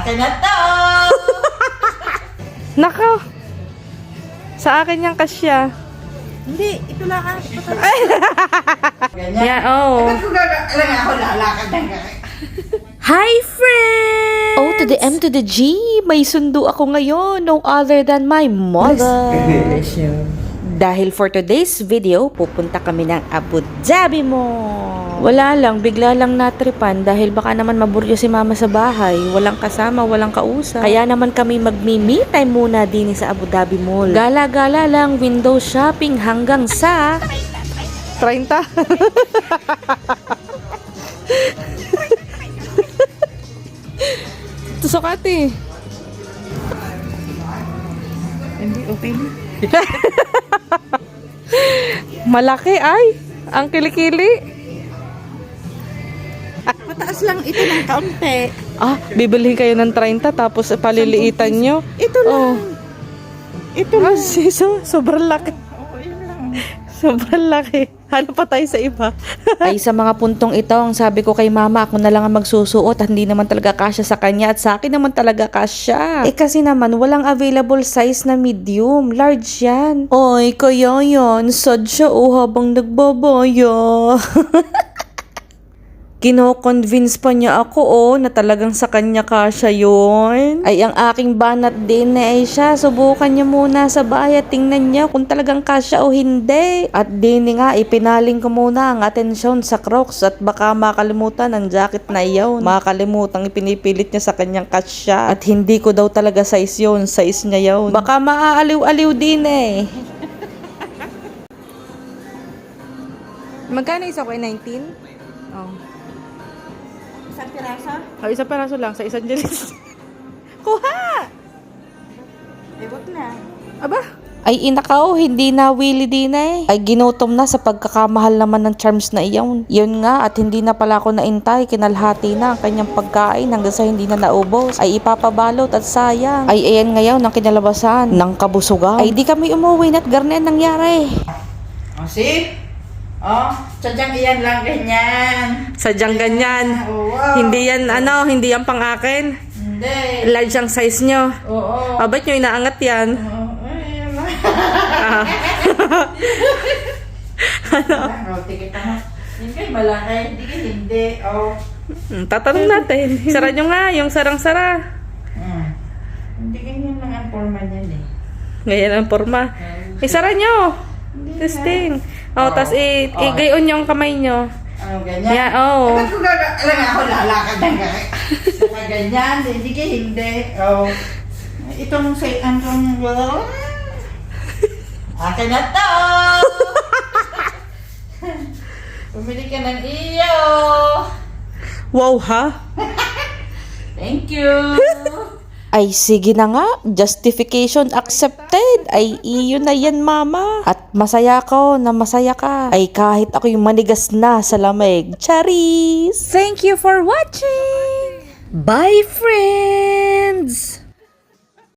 Akin na to! Nako! Sa akin yung kasya. Hindi, ito lang. Ito lang. Ganyan. Yeah, oh. Ba't ko gaga... Alam ako, lalakad ng gaga. Hi, friends! O to the M to the G. May sundo ako ngayon. No other than my mother. Bless you. Dahil for today's video, pupunta kami ng Abu Dhabi Mall. Wala lang, bigla lang natripan dahil baka naman maburyo si mama sa bahay. Walang kasama, walang kausap. Kaya naman kami magmi-me time muna din sa Abu Dhabi Mall. Gala-gala lang, window shopping hanggang sa... 30? Tusok ate. Hindi, okay. Malaki ay. Ang kilikili. Mataas lang ito ng kaunti. Ah, bibili kayo ng 30 tapos paliliitan nyo. Ito lang. Oh. Ito Ah, lang. siso, sobrang laki. Oo, yun lang. Sobrang laki. Hanap pa tayo sa iba. Ay, sa mga puntong ito, ang sabi ko kay mama, ako na lang ang magsusuot hindi naman talaga kasya sa kanya at sa akin naman talaga kasya. Eh kasi naman, walang available size na medium. Large yan. Oy, kaya yan. Sad siya oh habang nagbabaya. Kino-convince pa niya ako oh na talagang sa kanya kasya yon. Ay ang aking banat din na ay siya. Subukan niya muna sa bahay tingnan niya kung talagang kasya o hindi. At din nga ipinaling ko muna ang atensyon sa crocs at baka makalimutan ang jacket na iyon. Makalimutan ipinipilit niya sa kanyang kasya. At hindi ko daw talaga size yon. Size niya yon. Baka maaaliw-aliw din eh. Magkano isa ko? 19? Oh. Isang piraso? Oh, isang peraso lang sa isang jalis. Kuha! Eh, wag na. Aba? Ay inakaw, hindi na willy din eh. Ay ginutom na sa pagkakamahal naman ng charms na iyon. Yun nga at hindi na pala ako naintay, kinalhati na ang kanyang pagkain hanggang sa hindi na naubos. Ay ipapabalot at sayang. Ay ayan ngayon ang kinalabasan ng kabusugan. Ay di kami umuwi at garnen nangyari. O, see? Oh, sadyang iyan lang ganyan. Sadyang ganyan. Wow. Hindi yan ano, hindi yan pang akin. Hindi. Large ang size nyo. Oo. Ah, ba't nyo inaangat yan? Oo. Ah. Ano? tikit mo. Hindi kayo malaki. Hindi hindi. Oh. Hmm, tatanong natin. Sara nyo nga, yung sarang-sara. Hmm. Hindi ganyan lang ang forma niyan eh. Ngayon ang forma. Isara nyo. Testing. Oh, Oh. tas i- Oh. i-gayon nyo ang kamay nyo. Ano ganyan? Yeah, oh. Ba't ko gaga... Alam nga ako lalakad ng gaga. Ganyan. Hindi kayo hindi. Oh. Itong say... Anong... Akin na to! Pumili ka ng iyo! Wow, ha? Thank you! Ay, sige na nga. Justification accepted. Ay, iyo na yan, mama. At masaya ko na masaya ka. Ay, kahit ako yung manigas na sa lamig. Charis! Thank you for watching! Bye, friends!